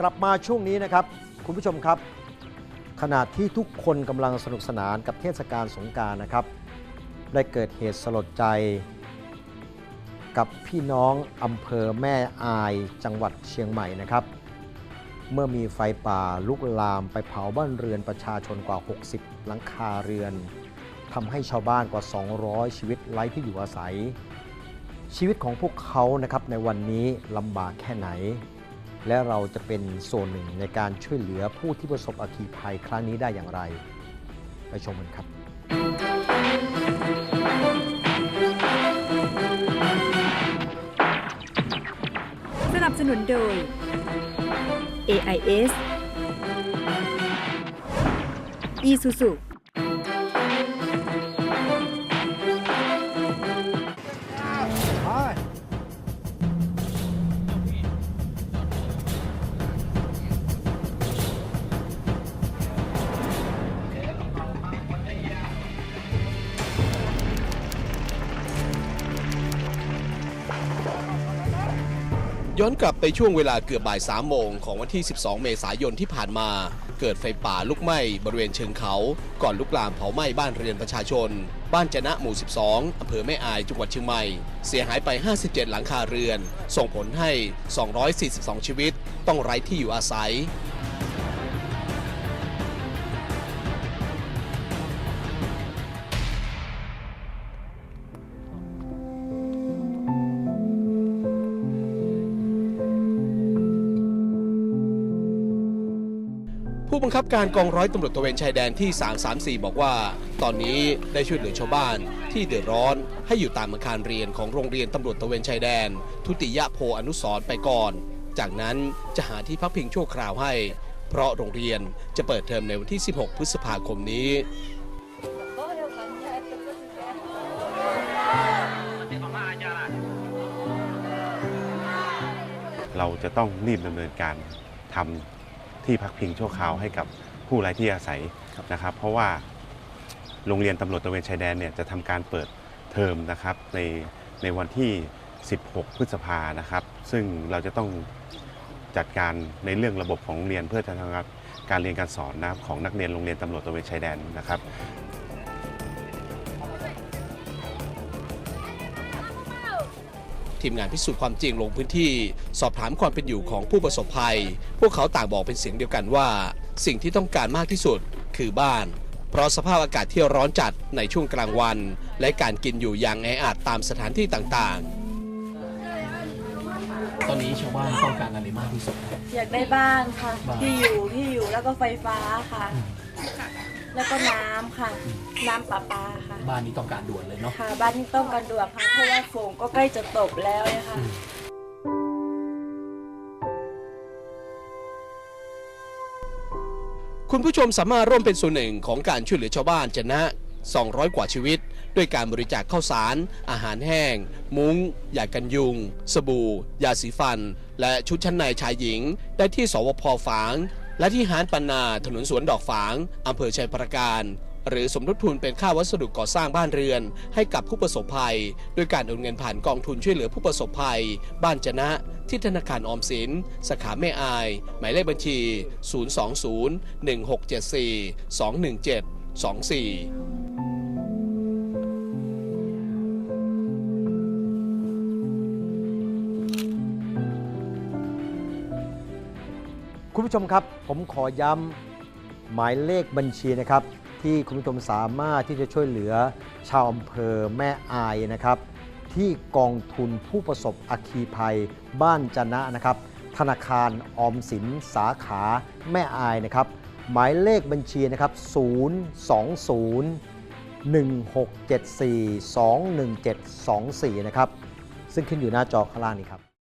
กลับมาช่วงนี้นะครับ คุณผู้ชมครับ ขณะที่ทุกคนกำลังสนุกสนานกับเทศกาลสงการนะครับ ได้เกิดเหตุสลดใจ กับพี่น้องอำเภอแม่อายจังหวัดเชียงใหม่นะครับ เมื่อมีไฟป่าลุกลามไปเผาบ้านเรือนประชาชนกว่า 60 หลังคาเรือนทำให้ชาวบ้านกว่า 200 ชีวิตไร้ที่อยู่อาศัย ชีวิตของพวกเขานะครับในวันนี้ลำบากแค่ไหน และเราจะเป็นส่วนหนึ่งในการช่วยเหลือผู้ที่ประสบอัคคีภัยครั้งนี้ได้อย่างไร ไปชมกันครับ สนับสนุนโดย AIS Isuzu ย้อนกลับไปช่วงเวลาเกือบบ่าย3โมงของวันที่ 12 เมษายนที่ผ่านมา เกิดไฟป่าลุกไหม้บริเวณเชิงเขา ก่อนลุกลามเผาไหม้บ้านเรือนประชาชน บ้านจนะหมู่ 12 อำเภอแม่อายจังหวัดเชียงใหม่ เสียหายไป 57 หลังคาเรือน ส่งผลให้ 242 ชีวิต ต้องไร้ที่อยู่อาศัย ผู้บังคับการกองร้อยตำรวจตระเวนชายแดนที่ 334 บอกว่า ตอนนี้ได้ช่วยเหลือชาวบ้านที่เดือดร้อนให้อยู่ตามอาคารเรียนของโรงเรียนตำรวจตระเวนชายแดน ทุติยโพอนุสรณ์ไปก่อน จากนั้นจะหาที่พักพิงชั่วคราวให้ เพราะโรงเรียนจะเปิดเทอมในวันที่ 16 พฤษภาคมนี้ เราจะต้องรีบดำเนินการทำ ที่พักพิงชั่วคราวให้กับผู้ไร้ที่อาศัยนะครับ เพราะว่าโรงเรียนตำรวจตระเวนชายแดนเนี่ยจะทำการเปิดเทอมนะครับในในวันที่ 16 พฤษภานะครับ ซึ่งเราจะต้องจัดการในเรื่องระบบของโรงเรียนเพื่อจะทำการเรียนการสอนนะครับของนักเรียนโรงเรียนตำรวจตระเวนชายแดนนะครับ ทีมงานพิสูจน์ความจริงลงพื้นที่ สอบถามความเป็นอยู่ของผู้ประสบภัย พวกเขาต่างบอกเป็นเสียงเดียวกันว่า สิ่งที่ต้องการมากที่สุดคือบ้าน เพราะสภาพอากาศที่ร้อนจัดในช่วงกลางวัน และการกินอยู่อย่างแออัดตามสถานที่ต่างๆ ตอนนี้ชาวบ้านต้องการอะไรมากที่สุด อยากได้บ้านค่ะ บ้าน ที่อยู่ที่อยู่แล้วก็ไฟฟ้าค่ะ แล้วก็น้ำค่ะ น้ำประปาค่ะ บ้านนี้ต้องการด่วนเลยเนาะ ค่ะ บ้านที่ต้องกันด่วนค่ะ เพราะว่าฝนก็ใกล้จะตกแล้วนะคะคุณผู้ชมสามารถร่วมเป็นส่วนหนึ่งของการช่วยเหลือชาวบ้านจะนะ 200 กว่าชีวิต ด้วยการบริจาคข้าวสาร อาหารแห้ง มุง้งยากันยุง สบู่ ยาสีฟัน และชุดชั้นในชายหญิง ได้ที่สวพฝาง และที่หานปันนาถนนสวนดอกฝางอำเภอชัยประการ หรือสมทบทุนเป็นค่าวัสดุก่อสร้างบ้านเรือน ให้กับผู้ประสบภัยด้วยการโอนเงินผ่านกองทุนช่วยเหลือผู้ประสบภัย บ้านจนะ ที่ธนาคารออมสิน สาขาแม่อาย หมายเลขบัญชี 020 1674 217 24 คุณผู้ชมครับ ผมขอย้ำหมายเลขบัญชีนะครับ ที่คุณผู้ชมสามารถที่จะช่วยเหลือชาวอำเภอแม่อายนะครับ ที่กองทุนผู้ประสบอัคคีภัยบ้านจนะนะครับ ธนาคารออมสินสาขาแม่อายนะครับ หมายเลขบัญชีนะครับ 020 1674 21724 นะครับ ซึ่งขึ้นอยู่หน้าจอข้างล่างนี้ครับ